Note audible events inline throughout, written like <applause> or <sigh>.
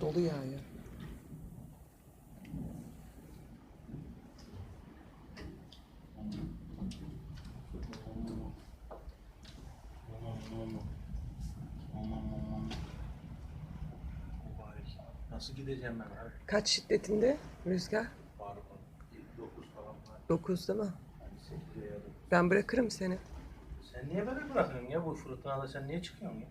Dolu yağıyor. Nasıl gideceğim ben abi? Kaç şiddetinde rüzgar? Var var. 9 falan var. 9 değil mi? 8'e ya da. Ben bırakırım seni. Sen niye böyle bırakıyorsun ya bu fırtınada sen niye çıkıyorsun ya?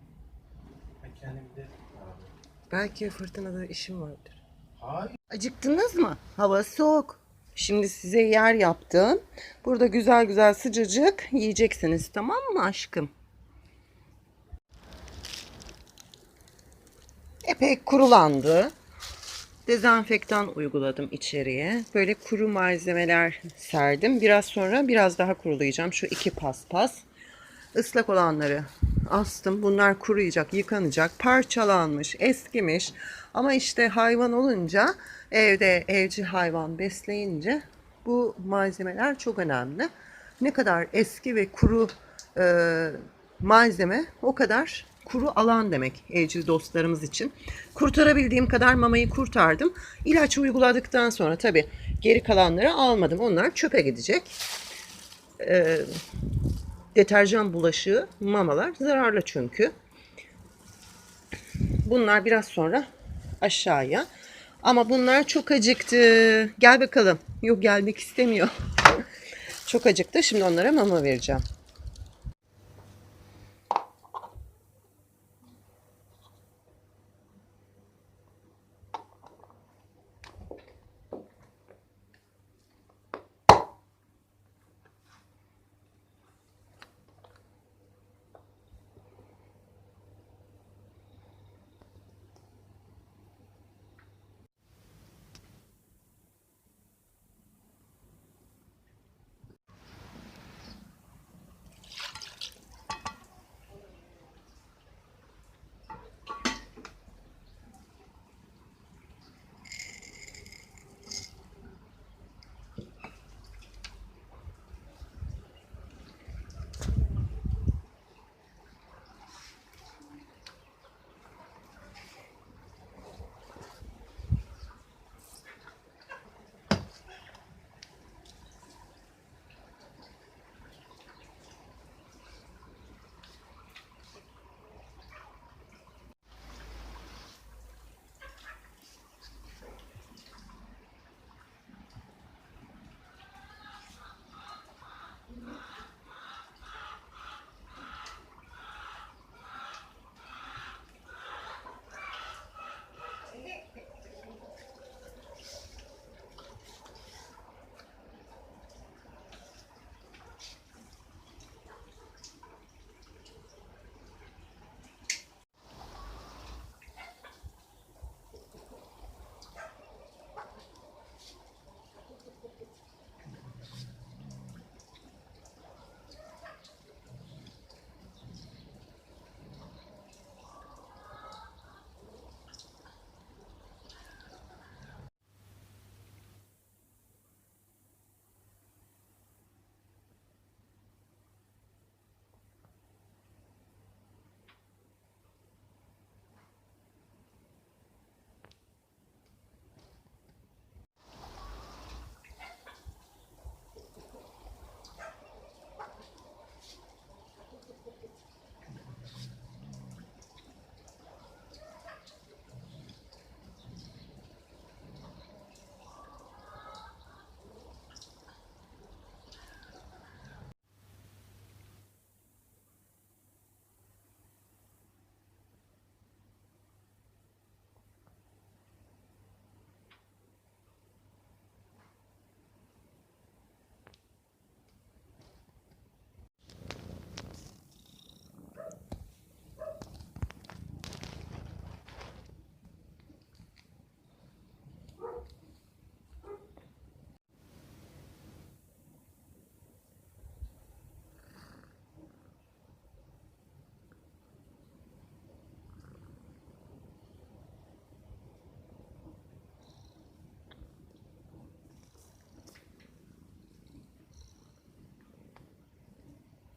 Ben kendim abi. Belki fırtınada işim vardır. Hayır. Acıktınız mı? Hava soğuk. Şimdi size yer yaptım. Burada güzel güzel sıcacık yiyeceksiniz tamam mı aşkım? Epey kurulandı. Dezenfektan uyguladım içeriye. Böyle kuru malzemeler serdim. Biraz sonra biraz daha kurulayacağım. Şu iki paspas. Islak olanları astım. Bunlar kuruyacak, yıkanacak. Parçalanmış, eskimiş. Ama işte hayvan olunca, evde evcil hayvan besleyince bu malzemeler çok önemli. Ne kadar eski ve kuru e, malzeme o kadar kuru alan demek evcil dostlarımız için. Kurtarabildiğim kadar mamayı kurtardım. İlaç uyguladıktan sonra tabii geri kalanları almadım. Onlar çöpe gidecek. E, deterjan bulaşığı mamalar zararlı çünkü. Bunlar biraz sonra aşağıya. Ama bunlar çok acıktı. Gel bakalım. Yok gelmek istemiyor. <laughs> çok acıktı. Şimdi onlara mama vereceğim.